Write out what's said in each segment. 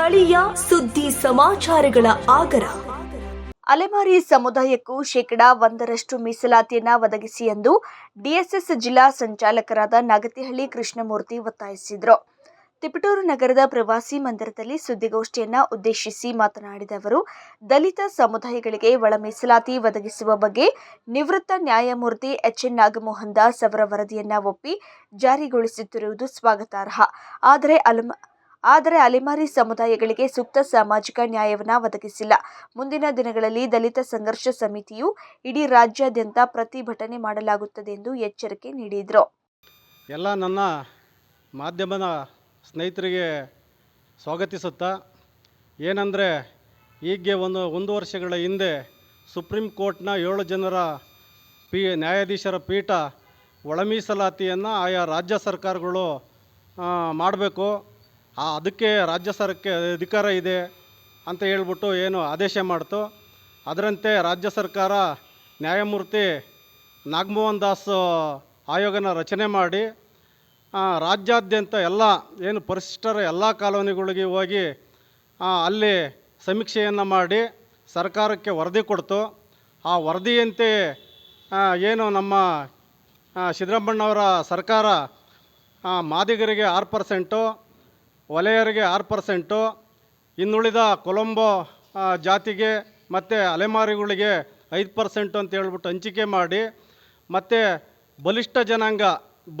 ಸ್ಥಳೀಯ ಸುದ್ದಿ ಸಮಾಚಾರಗಳ ಆಗರ. ಅಲೆಮಾರಿ ಸಮುದಾಯಕ್ಕೂ ಶೇಕಡಾ ಒಂದರಷ್ಟು ಮೀಸಲಾತಿಯನ್ನು ಒದಗಿಸಿ ಎಂದು ಡಿಎಸ್ಎಸ್ ಜಿಲ್ಲಾ ಸಂಚಾಲಕರಾದ ನಾಗತಿಹಳ್ಳಿ ಕೃಷ್ಣಮೂರ್ತಿ ಒತ್ತಾಯಿಸಿದರು. ತಿಪಟೂರು ನಗರದ ಪ್ರವಾಸಿ ಮಂದಿರದಲ್ಲಿ ಸುದ್ದಿಗೋಷ್ಠಿಯನ್ನು ಉದ್ದೇಶಿಸಿ ಮಾತನಾಡಿದ ಅವರು, ದಲಿತ ಸಮುದಾಯಗಳಿಗೆ ಒಳ ಮೀಸಲಾತಿ ಒದಗಿಸುವ ಬಗ್ಗೆ ನಿವೃತ್ತ ನ್ಯಾಯಮೂರ್ತಿ ಎಚ್ ಎನ್ ನಾಗಮೋಹನ್ ದಾಸ್ ಅವರ ವರದಿಯನ್ನು ಒಪ್ಪಿ ಜಾರಿಗೊಳಿಸುತ್ತಿರುವುದು ಸ್ವಾಗತಾರ್ಹ. ಆದರೆ ಅಲಮ ಆದರೆ ಅಲೆಮಾರಿ ಸಮುದಾಯಗಳಿಗೆ ಸೂಕ್ತ ಸಾಮಾಜಿಕ ನ್ಯಾಯವನ್ನು ಒದಗಿಸಿಲ್ಲ. ಮುಂದಿನ ದಿನಗಳಲ್ಲಿ ದಲಿತ ಸಂಘರ್ಷ ಸಮಿತಿಯು ಇಡೀ ರಾಜ್ಯಾದ್ಯಂತ ಪ್ರತಿಭಟನೆ ಮಾಡಲಾಗುತ್ತದೆ ಎಂದು ಎಚ್ಚರಿಕೆ ನೀಡಿದರು. ಎಲ್ಲ ನನ್ನ ಮಾಧ್ಯಮದ ಸ್ನೇಹಿತರಿಗೆ ಸ್ವಾಗತಿಸುತ್ತಾ, ಏನಂದರೆ ಹೀಗೆ ಒಂದು ಒಂದು ವರ್ಷಗಳ ಹಿಂದೆ ಸುಪ್ರೀಂ ಕೋರ್ಟ್ನ ಏಳು ಜನರ ಪಿ ನ್ಯಾಯಾಧೀಶರ ಪೀಠ ಒಳ ಮೀಸಲಾತಿಯನ್ನು ಆಯಾ ರಾಜ್ಯ ಸರ್ಕಾರಗಳು ಮಾಡಬೇಕು. ಅದಕ್ಕೆ ರಾಜ್ಯ ಸರ್ಕಾರಕ್ಕೆ ಅಧಿಕಾರ ಇದೆ ಅಂತ ಹೇಳ್ಬಿಟ್ಟು ಏನು ಆದೇಶ ಮಾಡ್ತು. ಅದರಂತೆ ರಾಜ್ಯ ಸರ್ಕಾರ ನ್ಯಾಯಮೂರ್ತಿ ನಾಗಮೋಹನ್ ದಾಸ್ ಆಯೋಗನ ರಚನೆ ಮಾಡಿ ಆ, ರಾಜ್ಯಾದ್ಯಂತ ಎಲ್ಲ ಏನು ಪರಿಶಿಷ್ಟರ ಎಲ್ಲ ಕಾಲೋನಿಗಳಿಗೆ ಹೋಗಿ ಆ, ಅಲ್ಲಿ ಸಮೀಕ್ಷೆಯನ್ನು ಮಾಡಿ ಸರ್ಕಾರಕ್ಕೆ ವರದಿ ಕೊಡ್ತು. ಆ ವರದಿಯಂತೆ ಏನು ನಮ್ಮ ಆ, ಸಿದ್ದರಾಮಣ್ಣವರ ಸರ್ಕಾರ ಆ, ಮಾದಿಗರಿಗೆ ಆರು ಪರ್ಸೆಂಟು ವಲಯರಿಗೆ ಆರು ಪರ್ಸೆಂಟು, ಇನ್ನುಳಿದ ಕೊಲಂಬೋ ಜಾತಿಗೆ ಮತ್ತು ಅಲೆಮಾರಿಗಳಿಗೆ ಐದು ಪರ್ಸೆಂಟು ಅಂತ ಹೇಳ್ಬಿಟ್ಟು ಹಂಚಿಕೆ ಮಾಡಿ, ಮತ್ತು ಬಲಿಷ್ಠ ಜನಾಂಗ,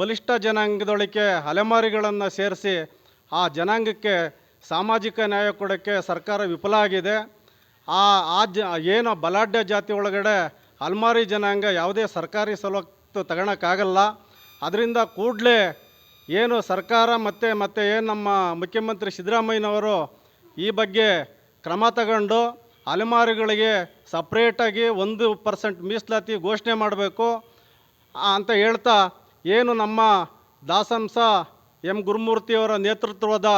ಬಲಿಷ್ಠ ಜನಾಂಗದೊಳಗೆ ಅಲೆಮಾರಿಗಳನ್ನು ಸೇರಿಸಿ ಆ ಜನಾಂಗಕ್ಕೆ ಸಾಮಾಜಿಕ ನ್ಯಾಯ ಕೊಡೋಕ್ಕೆ ಸರ್ಕಾರ ವಿಫಲ ಆಗಿದೆ. ಆ ಆ ಜ, ಏನು ಬಲಾಢ್ಯ ಜಾತಿ ಒಳಗಡೆ ಅಲ್ಮಾರಿ ಜನಾಂಗ ಯಾವುದೇ ಸರ್ಕಾರಿ ಸವಲತ್ತು ತಗೊಳಕ್ಕಾಗಲ್ಲ. ಅದರಿಂದ ಕೂಡಲೇ ಏನು ಸರ್ಕಾರ ಮತ್ತು ಮತ್ತು ಏನು ನಮ್ಮ ಮುಖ್ಯಮಂತ್ರಿ ಸಿದ್ದರಾಮಯ್ಯನವರು ಈ ಬಗ್ಗೆ ಕ್ರಮ ತಗೊಂಡು ಅಲೆಮಾರಿಗಳಿಗೆ ಸಪ್ರೇಟಾಗಿ ಒಂದು ಪರ್ಸೆಂಟ್ ಮೀಸಲಾತಿ ಘೋಷಣೆ ಮಾಡಬೇಕು ಅಂತ ಹೇಳ್ತಾ ಏನು ನಮ್ಮ ದಾಸಂಸ ಎಂ ಗುರುಮೂರ್ತಿಯವರ ನೇತೃತ್ವದ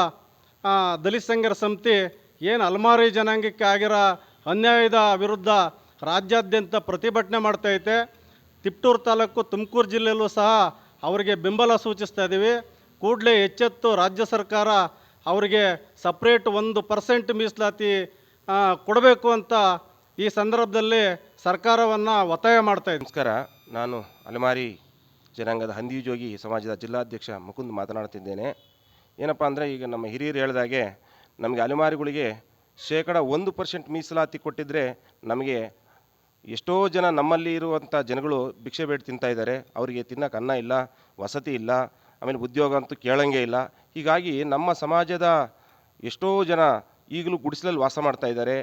ದಲಿತ ಸಂಘರ ಸಮಿತಿ ಏನು ಅಲ್ಮಾರಿ ಜನಾಂಗಕ್ಕೆ ಆಗಿರೋ ಅನ್ಯಾಯದ ವಿರುದ್ಧ ರಾಜ್ಯಾದ್ಯಂತ ಪ್ರತಿಭಟನೆ ಮಾಡ್ತೈತೆ ತಿಪ್ಟೂರು ತಾಲೂಕು ತುಮಕೂರು ಜಿಲ್ಲೆಯಲ್ಲೂ ಸಹ ಅವರಿಗೆ ಬೆಂಬಲ ಸೂಚಿಸ್ತಾ ಇದ್ದೀವಿ ಕೂಡಲೇ ಎಚ್ಚೆತ್ತು ರಾಜ್ಯ ಸರ್ಕಾರ ಅವರಿಗೆ ಸಪ್ರೇಟ್ ಒಂದು ಪರ್ಸೆಂಟ್ ಮೀಸಲಾತಿ ಕೊಡಬೇಕು ಅಂತ ಈ ಸಂದರ್ಭದಲ್ಲಿ ಸರ್ಕಾರವನ್ನು ಒತ್ತಾಯ ಮಾಡ್ತಾ ಇದ್ದೀನಿ ನಮಸ್ಕಾರ. ನಾನು ಅಲೆಮಾರಿ ಜನಾಂಗದ ಹಂದಿಜೋಗಿ ಸಮಾಜದ ಜಿಲ್ಲಾಧ್ಯಕ್ಷ ಮುಕುಂದ್ ಮಾತನಾಡ್ತಿದ್ದೇನೆ ಏನಪ್ಪ ಅಂದರೆ ಈಗ ನಮ್ಮ ಹಿರಿಯರು ಹೇಳಿದಾಗೆ ನಮಗೆ ಅಲೆಮಾರಿಗಳಿಗೆ ಶೇಕಡ ಒಂದು ಪರ್ಸೆಂಟ್ ಮೀಸಲಾತಿ ಕೊಟ್ಟಿದ್ದರೆ ನಮಗೆ ಎಷ್ಟೋ ಜನ ನಮ್ಮಲ್ಲಿ ಇರುವಂಥ ಜನಗಳು ಭಿಕ್ಷೆ ಬೇಡ ತಿಂತಾ ಇದ್ದಾರೆ. ಅವರಿಗೆ ತಿನ್ನೋಕೆ ಅನ್ನ ಇಲ್ಲ, ವಸತಿ ಇಲ್ಲ ಆಮೇಲೆ ಉದ್ಯೋಗ ಅಂತೂ ಕೇಳಂಗೆ ಇಲ್ಲ. ಹೀಗಾಗಿ ನಮ್ಮ ಸಮಾಜದ ಎಷ್ಟೋ ಜನ ಈಗಲೂ ಗುಡಿಸಲಲ್ಲಿ ವಾಸ ಮಾಡ್ತಾ ಇದ್ದಾರೆ.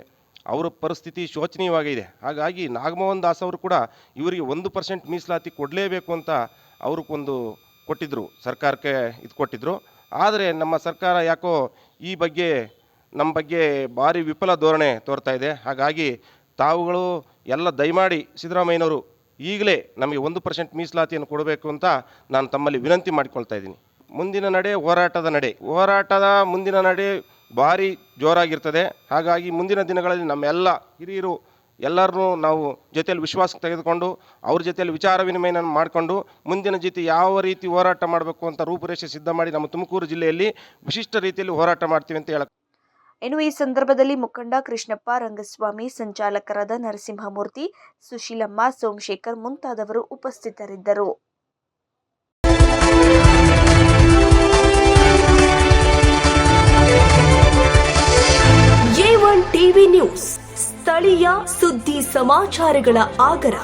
ಅವರ ಪರಿಸ್ಥಿತಿ ಶೋಚನೀಯವಾಗಿದೆ ಹಾಗಾಗಿ ನಾಗಮೋಹನ್ ದಾಸ್ ಅವರು ಕೂಡ ಇವರಿಗೆ ಒಂದು ಪರ್ಸೆಂಟ್ ಮೀಸಲಾತಿ ಕೊಡಲೇಬೇಕು ಅಂತ ಅವ್ರಿಗೊಂದು ಕೊಟ್ಟಿದ್ದರು ಸರ್ಕಾರಕ್ಕೆ ಇದು ಕೊಟ್ಟಿದ್ದರು ಆದರೆ ನಮ್ಮ ಸರ್ಕಾರ ಯಾಕೋ ಈ ಬಗ್ಗೆ, ನಮ್ಮ ಬಗ್ಗೆ ಭಾರಿ ವಿಫಲ ಧೋರಣೆ ತೋರ್ತಾ ಇದೆ. ಹಾಗಾಗಿ ತಾವುಗಳು ಎಲ್ಲ ದಯಮಾಡಿ ಸಿದ್ದರಾಮಯ್ಯನವರು ಈಗಲೇ ನಮಗೆ ಒಂದು ಪರ್ಸೆಂಟ್ ಮೀಸಲಾತಿಯನ್ನು ಕೊಡಬೇಕು ಅಂತ ನಾನು ತಮ್ಮಲ್ಲಿ ವಿನಂತಿ ಮಾಡಿಕೊಳ್ತಾ ಇದ್ದೀನಿ. ಮುಂದಿನ ನಡೆ ಹೋರಾಟದ ನಡೆ. ಹೋರಾಟದ ಮುಂದಿನ ನಡೆ ಭಾರಿ ಜೋರಾಗಿರ್ತದೆ. ಹಾಗಾಗಿ ಮುಂದಿನ ದಿನಗಳಲ್ಲಿ ನಮ್ಮೆಲ್ಲ ಹಿರಿಯರು ಎಲ್ಲರನ್ನೂ ನಾವು ಜೊತೆಯಲ್ಲಿ ವಿಶ್ವಾಸಕ್ಕೆ ತೆಗೆದುಕೊಂಡು, ಅವ್ರ ಜೊತೆಯಲ್ಲಿ ವಿಚಾರ ವಿನಿಮಯನ ಮಾಡಿಕೊಂಡು, ಮುಂದಿನ ಜೊತೆ ಯಾವ ರೀತಿ ಹೋರಾಟ ಮಾಡಬೇಕು ಅಂತ ರೂಪುರೇಷೆ ಸಿದ್ಧ ಮಾಡಿ ನಮ್ಮ ತುಮಕೂರು ಜಿಲ್ಲೆಯಲ್ಲಿ ವಿಶಿಷ್ಟ ರೀತಿಯಲ್ಲಿ ಹೋರಾಟ ಮಾಡ್ತೀವಿ ಅಂತ ಹೇಳಕ್ಕೆ ಇನ್ನು ಈ ಸಂದರ್ಭದಲ್ಲಿ ಮುಖಂಡ ಕೃಷ್ಣಪ್ಪ, ರಂಗಸ್ವಾಮಿ, ಸಂಚಾಲಕರಾದ ನರಸಿಂಹಮೂರ್ತಿ, ಸುಶೀಲಮ್ಮ, ಸೋಮಶೇಖರ್ ಮುಂತಾದವರು ಉಪಸ್ಥಿತರಿದ್ದರು. ಟಿವಿ ನ್ಯೂಸ್, ಸ್ಥಳೀಯ ಸುದ್ದಿ ಸಮಾಚಾರಗಳ ಆಗರ.